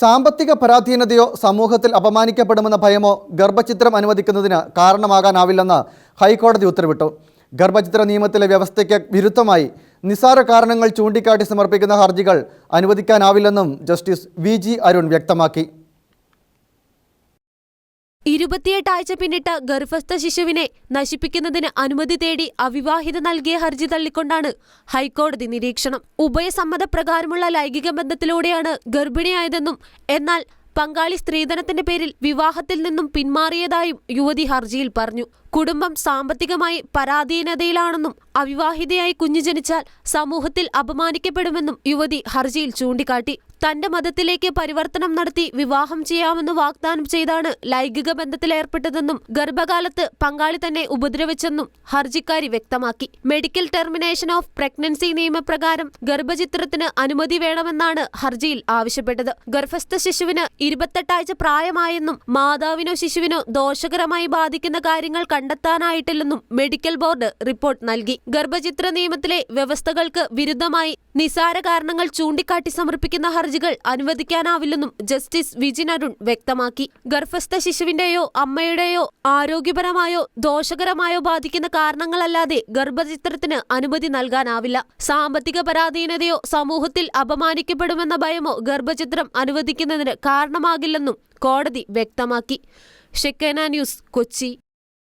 സാമ്പത്തിക പരാധീനതയോ സമൂഹത്തിൽ അപമാനിക്കപ്പെടുമെന്ന ഭയമോ ഗർഭചിത്രം അനുവദിക്കുന്നതിന് കാരണമാകാനാവില്ലെന്ന് ഹൈക്കോടതി ഉത്തരവിട്ടു. ഗർഭചിത്ര നിയമത്തിലെ വ്യവസ്ഥയ്ക്ക് വിരുദ്ധമായി നിസാര കാരണങ്ങൾ ചൂണ്ടിക്കാട്ടി സമർപ്പിക്കുന്ന ഹർജികൾ അനുവദിക്കാനാവില്ലെന്നും ജസ്റ്റിസ് വി അരുൺ വ്യക്തമാക്കി. ഇരുപത്തിയെട്ടാഴ്ച പിന്നിട്ട ഗർഭസ്ഥ ശിശുവിനെ നശിപ്പിക്കുന്നതിന് അനുമതി തേടി അവിവാഹിത നൽകിയ ഹർജി തള്ളിക്കൊണ്ടാണ് ഹൈക്കോടതി നിരീക്ഷണം. ഉഭയസമ്മതപ്രകാരമുള്ള ലൈംഗിക ബന്ധത്തിലൂടെയാണ് ഗർഭിണിയായതെന്നും എന്നാൽ പങ്കാളി സ്ത്രീധനത്തിന്റെ പേരിൽ വിവാഹത്തിൽ നിന്നും പിന്മാറിയതായും യുവതി ഹർജിയിൽ പറഞ്ഞു. കുടുംബം സാമ്പത്തികമായി പരാധീനതയിലാണെന്നും അവിവാഹിതയായി കുഞ്ഞു ജനിച്ചാൽ സമൂഹത്തിൽ അപമാനിക്കപ്പെടുമെന്നും യുവതി ഹർജിയിൽ ചൂണ്ടിക്കാട്ടി. തന്റെ മതത്തിലേക്ക് പരിവർത്തനം നടത്തി വിവാഹം ചെയ്യാമെന്ന് വാഗ്ദാനം ചെയ്താണ് ലൈംഗിക ബന്ധത്തിലേർപ്പെട്ടതെന്നും ഗർഭകാലത്ത് പങ്കാളി തന്നെ ഉപദ്രവിച്ചെന്നും ഹർജിക്കാരി വ്യക്തമാക്കി. മെഡിക്കൽ ടെർമിനേഷൻ ഓഫ് പ്രഗ്നൻസി നിയമപ്രകാരം ഗർഭചിത്രത്തിന് അനുമതി വേണമെന്നാണ് ഹർജിയിൽ ആവശ്യപ്പെട്ടത്. ഗർഭസ്ഥ ശിശുവിന് ഇരുപത്തെട്ടാഴ്ച പ്രായമായെന്നും മാതാവിനോ ശിശുവിനോ ദോഷകരമായി ബാധിക്കുന്ന കാര്യങ്ങൾ കണ്ടെത്താനായിട്ടില്ലെന്നും മെഡിക്കൽ ബോർഡ് റിപ്പോർട്ട് നൽകി. ഗർഭചിത്ര നിയമത്തിലെ വ്യവസ്ഥകൾക്ക് വിരുദ്ധമായി നിസാര കാരണങ്ങൾ ചൂണ്ടിക്കാട്ടി സമർപ്പിക്കുന്ന ഹർജികൾ അനുവദിക്കാനാവില്ലെന്നും ജസ്റ്റിസ് വിജിൻ അരുൺ വ്യക്തമാക്കി. ഗർഭസ്ഥ ശിശുവിന്റെയോ അമ്മയുടെയോ ആരോഗ്യപരമായോ ദോഷകരമായോ ബാധിക്കുന്ന കാരണങ്ങളല്ലാതെ ഗർഭചിത്രത്തിന് അനുമതി നൽകാനാവില്ല. സാമ്പത്തിക പരാധീനതയോ സമൂഹത്തിൽ അപമാനിക്കപ്പെടുമെന്ന ഭയമോ ഗർഭചിത്രം അനുവദിക്കുന്നതിന് കാരണമാകില്ലെന്നും കോടതി വ്യക്തമാക്കി. ഷെക്കേന ന്യൂസ് കൊച്ചി.